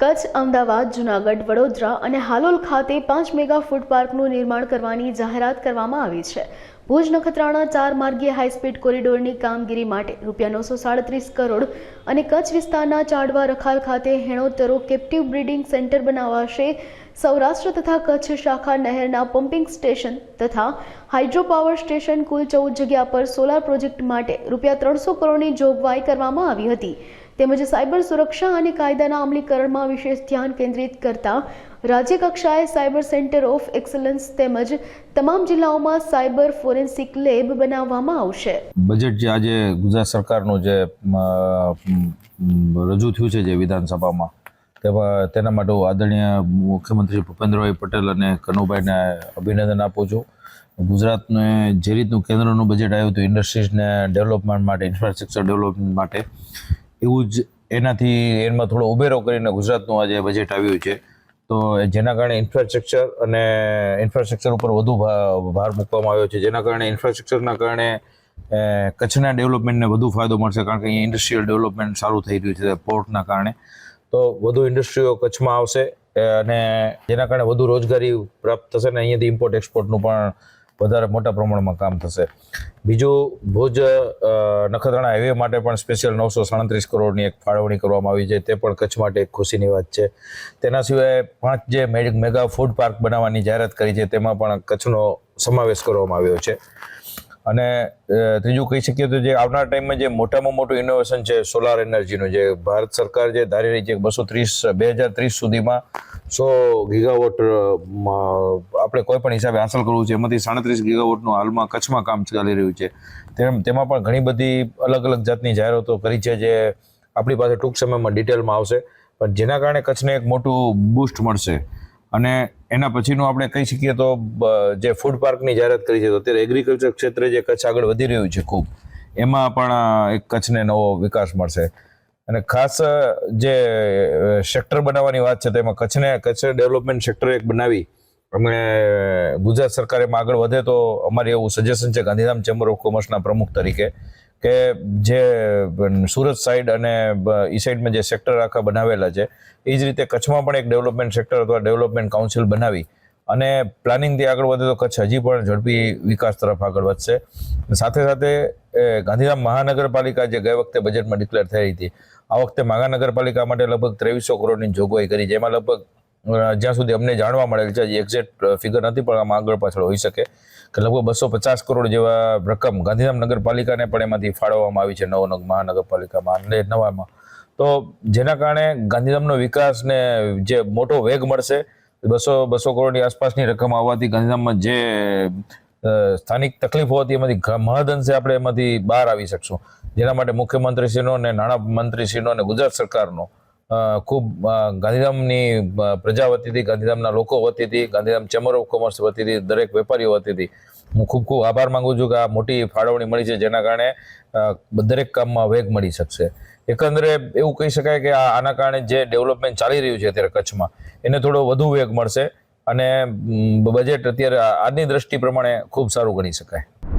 કચ્છ, અમદાવાદ, જુનાગઢ, વડોદરા અને હાલોલ ખાતે પાંચ મેગા ફૂડ પાર્કનું નિર્માણ કરવાની જાહેરાત કરવામાં આવી છે. ભુજ નખત્રાણા ચાર માર્ગીય હાઈસ્પીડ કોરિડોરની કામગીરી માટે રૂપિયા નવસો સાડત્રીસ કરોડ અને કચ્છ વિસ્તારના ચાડવા રખાલ ખાતે હેણોતરો કેપ્ટિવ બ્રીડિંગ સેન્ટર બનાવાશે. સૌરાષ્ટ્ર તથા કચ્છ શાખા નહેરના પમ્પિંગ સ્ટેશન તથા હાઇડ્રો પાવર સ્ટેશન કુલ ચૌદ જગ્યા પર સોલાર પ્રોજેક્ટ માટે રૂપિયા ત્રણસો કરોડની જોગવાઈ કરવામાં આવી હતી. તેમજ સાયબર સુરક્ષા અને કાયદાના અમલીકરણમાં વિશેષ ધ્યાન કેન્દ્રિત કરતા રાજ્ય કક્ષાએ સાયબર સેન્ટર ઓફ એક્સલન્સ તેમજ તમામ જિલ્લાઓમાં સાયબર ફોરેન્સિક લેબ બનાવવામાં આવશે. બજેટ જે આજે ગુજરાત સરકારનું જે રજૂ થયું છે જે વિધાનસભામાં તેમાં તેના માટે હું આદરણીય મુખ્યમંત્રી ભૂપેન્દ્રભાઈ પટેલ અને કનુભાઈને અભિનંદન આપું છું. ગુજરાતને જે રીતનું કેન્દ્રનું બજેટ આવ્યું હતું, ઇન્ડસ્ટ્રીઝને ડેવલપમેન્ટ માટે, ઇન્ફ્રાસ્ટ્રક્ચર ડેવલપમેન્ટ માટે એવું જ એનાથી એમાં થોડો ઉભેરો કરીને ગુજરાતનું આજે બજેટ આવ્યું છે. તો જેના કારણે ઇન્ફ્રાસ્ટ્રક્ચર અને ઇન્ફ્રાસ્ટ્રક્ચર ઉપર વધુ ભાર મૂકવામાં આવ્યો છે. જેના કારણે ઇન્ફ્રાસ્ટ્રક્ચરના કારણે કચ્છના ડેવલપમેન્ટને વધુ ફાયદો મળશે કારણ કે અહીંયા ઇન્ડસ્ટ્રીયલ ડેવલપમેન્ટ સારું થઈ રહ્યું છે પોર્ટના કારણે. તો વધુ ઇન્ડસ્ટ્રીઓ કચ્છમાં આવશે અને જેના કારણે વધુ રોજગારી પ્રાપ્ત થશે અને અહીંયાથી ઇમ્પોર્ટ એક્સપોર્ટનું પણ વધારે મોટા પ્રમાણમાં કામ થશે. બીજું ભુજ નખત્રાણા હાઈવે માટે પણ સ્પેશિયલ નવસો સાડત્રીસ કરોડની એક ફાળવણી કરવામાં આવી છે. તે પણ કચ્છ માટે એક ખુશીની વાત છે. તેના સિવાય પાંચ જે મેગા ફૂડ પાર્ક બનાવવાની જાહેરાત કરી છે, તેમાં પણ કચ્છનો સમાવેશ કરવામાં આવ્યો છે. અને ત્રીજું કહી શકીએ તો જે આવનાર ટાઈમમાં જે મોટામાં મોટું ઇનોવેશન છે સોલાર એનર્જીનું જે ભારત સરકાર જે ધારી રહી છે બસો ત્રીસ, બે હજાર ત્રીસ સુધીમાં સો ગીગાવોટ આપણે કોઈ પણ હિસાબે હાંસલ કરવું છે, એમાંથી સાડત્રીસ ગીગાવોટનું હાલમાં કચ્છમાં કામ ચાલી રહ્યું છે. તેમ, તેમાં પણ ઘણી બધી અલગ અલગ જાતની જાહેરાતો કરી છે જે આપણી પાસે ટૂંક સમયમાં ડિટેલમાં આવશે. પણ જેના કારણે કચ્છને એક મોટું બૂસ્ટ મળશે. અને એના પછીનું આપણે કહી શકીએ તો જે ફૂડ પાર્કની જાહેરાત કરી છે, તો અત્યારે એગ્રીકલ્ચર ક્ષેત્રે જે કચ્છ આગળ વધી રહ્યું છે ખૂબ, એમાં પણ એક કચ્છને નવો વિકાસ મળશે. અને ખાસ જે સેક્ટર બનાવવાની વાત છે તેમાં કચ્છને, કચ્છ ડેવલપમેન્ટ સેક્ટર એક બનાવી અમે ગુજરાત સરકાર આગળ વધે તો અમારી એવું સજેશન છે ગાંધીધામ ચેમ્બર ઓફ કોમર્સના પ્રમુખ તરીકે કે જે સુરત સાઈડ અને ઈ સાઈડમાં જે સેક્ટર આખા બનાવેલા છે, એ જ રીતે કચ્છમાં પણ એક ડેવલપમેન્ટ સેક્ટર અથવા ડેવલપમેન્ટ કાઉન્સિલ બનાવી અને પ્લાનિંગથી આગળ વધે તો કચ્છ હજી પણ ઝડપી વિકાસ તરફ આગળ વધશે. સાથે સાથે ગાંધીધામ મહાનગરપાલિકા જે ગઈ વખતે બજેટમાં ડિક્લેર થઈ હતી, આ વખતે મહાનગરપાલિકા માટે લગભગ ત્રેવીસો કરોડની જોગવાઈ કરી, જેમાં લગભગ જ્યાં સુધી અમને જાણવા મળેલ છે એક્ઝેક્ટ ફિગર નથી, પણ આમાં આગળ પાછળ હોઈ શકે. કે લગભગ બસો પચાસ કરોડ જેવા રકમ ગાંધીધામ નગરપાલિકાને પણ એમાંથી ફાળવવામાં આવી છે નવ નગ મહાનગરપાલિકામાં અને નવામાં. તો જેના કારણે ગાંધીધામનો વિકાસને જે મોટો વેગ મળશે, બસો બસો કરોડની આસપાસની રકમ આવવાથી ગાંધીધામમાં જે સ્થાનિક તકલીફો હતી, એમાંથી મહદઅંશે આપણે એમાંથી બહાર આવી શકશું. જેના માટે મુખ્યમંત્રીશ્રીનો અને નાણાં મંત્રીશ્રીનો અને ગુજરાત સરકારનો ખૂબ ગાંધીધામની પ્રજા વતીથી ગાંધીધામના લોકો વતીથી ગાંધીધામ ચેમ્બર ઓફ કોમર્સ વતીથી દરેક વેપારીઓ વતીથી હું ખૂબ ખૂબ આભાર માંગુ છું કે આ મોટી ફાળવણી મળી છે, જેના કારણે દરેક કામમાં વેગ મળી શકશે. એકંદરે એવું કહી શકાય કે આના કારણે જે ડેવલપમેન્ટ ચાલી રહ્યું છે અત્યારે કચ્છમાં, એને થોડો વધુ વેગ મળશે અને બજેટ અત્યારે આજની દ્રષ્ટિ પ્રમાણે ખૂબ સારું ગણી શકાય.